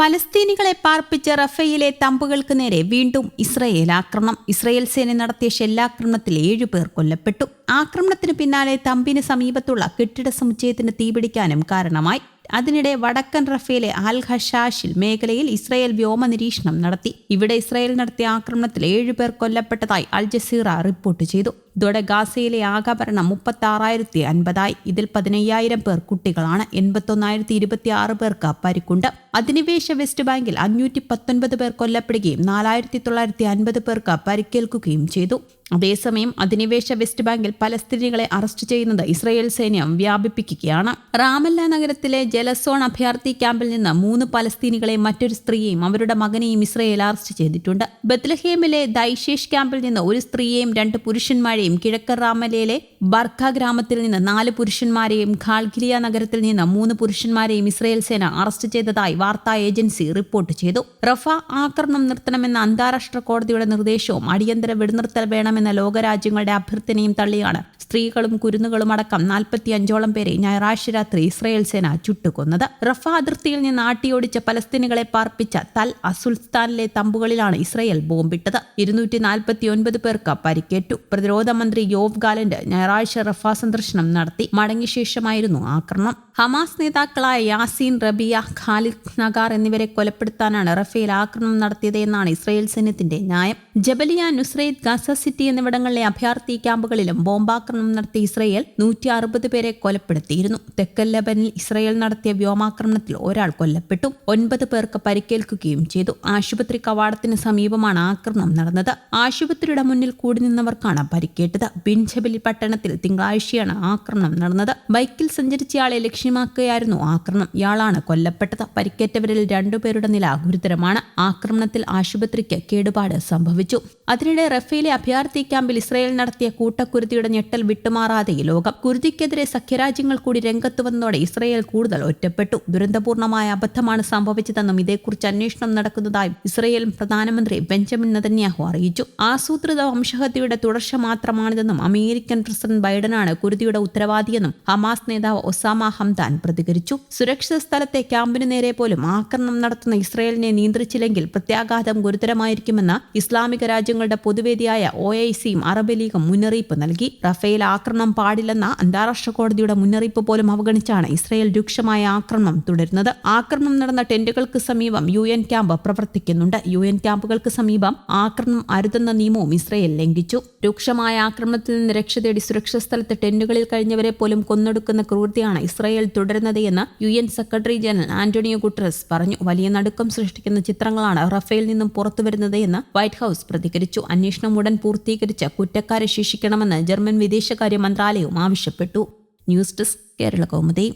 പലസ്തീനികളെ പാർപ്പിച്ച റഫയിലെ തമ്പുകൾക്ക് നേരെ വീണ്ടും ഇസ്രയേൽ ആക്രമണം. ഇസ്രയേൽ സേന നടത്തിയ ഷെല്ലാക്രമണത്തിൽ ഏഴുപേർ കൊല്ലപ്പെട്ടു. ആക്രമണത്തിന് പിന്നാലെ തമ്പിന് സമീപത്തുള്ള കെട്ടിട സമുച്ചയത്തിന് തീപിടിക്കാനും കാരണമായി. അതിനിടെ വടക്കൻ റഫേലെ അൽ ഖഷാഷിൽ മേഖലയിൽ ഇസ്രയേൽ വ്യോമ നിരീക്ഷണം നടത്തി. ഇവിടെ ഇസ്രയേൽ നടത്തിയ ആക്രമണത്തിൽ ഏഴുപേർ കൊല്ലപ്പെട്ടതായി അൽ ജസീറ റിപ്പോർട്ട് ചെയ്തു. ഇതോടെ ഗാസയിലെ ആകാഭരണം മുപ്പത്തി ആറായിരത്തി അൻപതായി ഇതിൽ പതിനയ്യായിരം പേർ കുട്ടികളാണ്. എൺപത്തൊന്നായിരത്തി ഇരുപത്തി ആറ് പേർക്ക് പരിക്കുണ്ട് അധിനിവേശ വെസ്റ്റ് ബാങ്കിൽ അഞ്ഞൂറ്റി പത്തൊൻപത് പേർ കൊല്ലപ്പെടുകയും നാലായിരത്തി തൊള്ളായിരത്തി അൻപത് പേർക്ക് പരിക്കേൽക്കുകയും ചെയ്തു. അതേസമയം അധിനിവേശ വെസ്റ്റ് ബാങ്കിൽ പലസ്തീനികളെ അറസ്റ്റ് ചെയ്യുന്നത് ഇസ്രയേൽ സൈന്യം വ്യാപിപ്പിക്കുകയാണ്. റാമല്ല നഗരത്തിലെ ജലസോൺ അഭയാർത്ഥി ക്യാമ്പിൽ നിന്ന് മൂന്ന് പലസ്തീനികളെ മറ്റൊരു സ്ത്രീയെയും അവരുടെ മകനെയും ഇസ്രയേൽ അറസ്റ്റ് ചെയ്തിട്ടുണ്ട്. ബത്ലഹേമിലെ ദൈശേഷ് ക്യാമ്പിൽ നിന്ന് ഒരു സ്ത്രീയെയും രണ്ട് പുരുഷന്മാരെയും കിഴക്കൻ റാമലയിലെ ബർഖ ഗ്രാമത്തിൽ നിന്ന് നാല് പുരുഷന്മാരെയും ഖാൽഗിലിയ നഗരത്തിൽ നിന്ന് മൂന്ന് പുരുഷന്മാരെയും ഇസ്രയേൽ സേന അറസ്റ്റ് ചെയ്തതായി വാർത്താ ഏജൻസി റിപ്പോർട്ട് ചെയ്തു. റഫ ആക്രമണം നിർത്തണമെന്ന അന്താരാഷ്ട്ര കോടതിയുടെ നിർദ്ദേശവും അടിയന്തര വെടിനിർത്തൽ വേണമെന്ന ലോകരാജ്യങ്ങളുടെ അഭ്യർത്ഥനയും തള്ളിയാണ് സ്ത്രീകളും കുരുന്നുകളും അടക്കം നാൽപ്പത്തി അഞ്ചോളം പേരെ ഞായറാഴ്ച രാത്രി ഇസ്രയേൽ സേന ചുട്ടുകൊന്നത്. റഫ അതിർത്തിയിൽ നിന്ന് ആട്ടിയോടിച്ച പലസ്തീനുകളെ പാർപ്പിച്ച തൽ അസുൽസ്ഥാനിലെ തമ്പുകളിലാണ് ഇസ്രയേൽ ബോംബിട്ടത്. ഇരുന്നൂറ്റി നാൽപ്പത്തി ഒൻപത് പേർക്ക് പരിക്കേറ്റു. പ്രതിരോധ മന്ത്രി യോവ് ഗാലന്റ് ഞായറാഴ്ച റഫ സന്ദർശനം നടത്തി. മടങ്ങിയ ശേഷമായിരുന്നു ആക്രമണം. ഹമാസ് നേതാക്കളായ യാസീൻ റബിയ ഖാലിദ് നഗാർ എന്നിവരെ കൊലപ്പെടുത്താനാണ് റഫേൽ ആക്രമണം നടത്തിയതെന്നാണ് ഇസ്രയേൽ സൈന്യത്തിന്റെ ന്യായം. ജബലിയ നുസ്രൈദ് ഗസ സിറ്റി എന്നിവിടങ്ങളിലെ അഭയാർത്ഥി ക്യാമ്പുകളിലും ബോംബാക്രമണം നടത്തിയ ഇസ്രയേൽ നൂറ്റി അറുപത് പേരെ കൊലപ്പെടുത്തിയിരുന്നു. തെക്കൻ ലബനിൽ ഇസ്രയേൽ നടത്തിയ വ്യോമാക്രമണത്തിൽ ഒരാൾ കൊല്ലപ്പെട്ടു. ഒൻപത് പേർക്ക് പരിക്കേൽക്കുകയും ചെയ്തു. ആശുപത്രി കവാടത്തിന് സമീപമാണ് ആക്രമണം നടന്നത്. ആശുപത്രിയുടെ മുന്നിൽ കൂടി നിന്നവർക്കാണ് പരിക്കേറ്റത്. ബിൻജബലി പട്ടണത്തിൽ തിങ്കളാഴ്ചയാണ് ആക്രമണം നടന്നത്. ബൈക്കിൽ സഞ്ചരിച്ചയാളെ ലക്ഷ്യമാക്കുകയായിരുന്നു ആക്രമണം. ഇയാളാണ് കൊല്ലപ്പെട്ടത്. പരിക്കേറ്റവരിൽ രണ്ടുപേരുടെ നില ഗുരുതരമാണ്. ആക്രമണത്തിൽ ആശുപത്രിക്ക് കേടുപാട് സംഭവിച്ചു. അതിനിടെ റഫേലെ അഭയാർത്ഥി ക്യാമ്പിൽ ഇസ്രായേൽ നടത്തിയ കൂട്ടക്കുരുതിയുടെ ഞെട്ടൽ വിട്ടുമാറാതെ ലോകം. കുരുതിക്കെതിരെ സഖ്യരാജ്യങ്ങൾ കൂടി രംഗത്ത് വന്നതോടെ ഇസ്രയേൽ കൂടുതൽ ഒറ്റപ്പെട്ടു. ദുരന്തപൂർണമായ അബദ്ധമാണ് സംഭവിച്ചതെന്നും ഇതേക്കുറിച്ച് അന്വേഷണം നടക്കുന്നതായും ഇസ്രയേൽ പ്രധാനമന്ത്രി ബെഞ്ചമിൻ നെതന്യാഹു അറിയിച്ചു. ആസൂത്രിത വംശഹത്യയുടെ തുടർച്ച മാത്രമാണിതെന്നും അമേരിക്കൻ പ്രസിഡന്റ് ബൈഡനാണ് കുരുതിയുടെ ഉത്തരവാദിയെന്നും ഹമാസ് നേതാവ് ഒസാമ ഹംദാൻ പ്രതികരിച്ചു. സുരക്ഷിത സ്ഥലത്തെ ക്യാമ്പിനു നേരെ പോലും ആക്രമണം നടത്തുന്ന ഇസ്രയേലിനെ നിയന്ത്രിച്ചില്ലെങ്കിൽ പ്രത്യാഘാതം ഗുരുതരമായിരിക്കുമെന്ന് ഇസ്ലാമിക രാജ്യങ്ങളുടെ പൊതുവേദിയായ ഒ ഐ സിയും അറബ് ലീഗും മുന്നറിയിപ്പ് നൽകി. റഫേൽ ആക്രമണം പാടില്ലെന്ന അന്താരാഷ്ട്ര കോടതിയുടെ മുന്നറിയിപ്പ് പോലും അവഗണിച്ചാണ് ഇസ്രയേൽ രൂക്ഷമായ ആക്രമണം തുടരുന്നത്. ആക്രമണം നടന്ന ടെന്റുകൾക്ക് സമീപം യു എൻ ക്യാമ്പ് പ്രവർത്തിക്കുന്നുണ്ട്. യു എൻ ക്യാമ്പുകൾക്ക് സമീപം ആക്രമണം അരുതെന്ന നിയമവും ഇസ്രയേൽ ലംഘിച്ചു. രൂക്ഷമായ ആക്രമണത്തിൽ നിന്ന് രക്ഷ തേടി സുരക്ഷിത സ്ഥലത്ത് ടെന്റുകളിൽ കഴിഞ്ഞവരെ പോലും കൊന്നൊടുക്കുന്ന ക്രൂരതയാണ് ഇസ്രയേൽ തുടരുന്നത് എന്ന് U N secretary general Antonio Guterres പറഞ്ഞു. വലിയ നടുക്കം സൃഷ്ടിക്കുന്ന ചിത്രങ്ങളാണ് റഫേൽ നിന്നും പുറത്തുവരുന്നത് എന്ന് വൈറ്റ് ഹൌസ് പ്രതികരിച്ചു. അന്വേഷണം ഉടൻ പൂർത്തീകരിച്ച് കുറ്റക്കാരെ ശിക്ഷിക്കണമെന്ന് ജർമ്മൻ വിദേശകാര്യ മന്ത്രാലയവും ആവശ്യപ്പെട്ടു. News desk Kerala Kaumudi.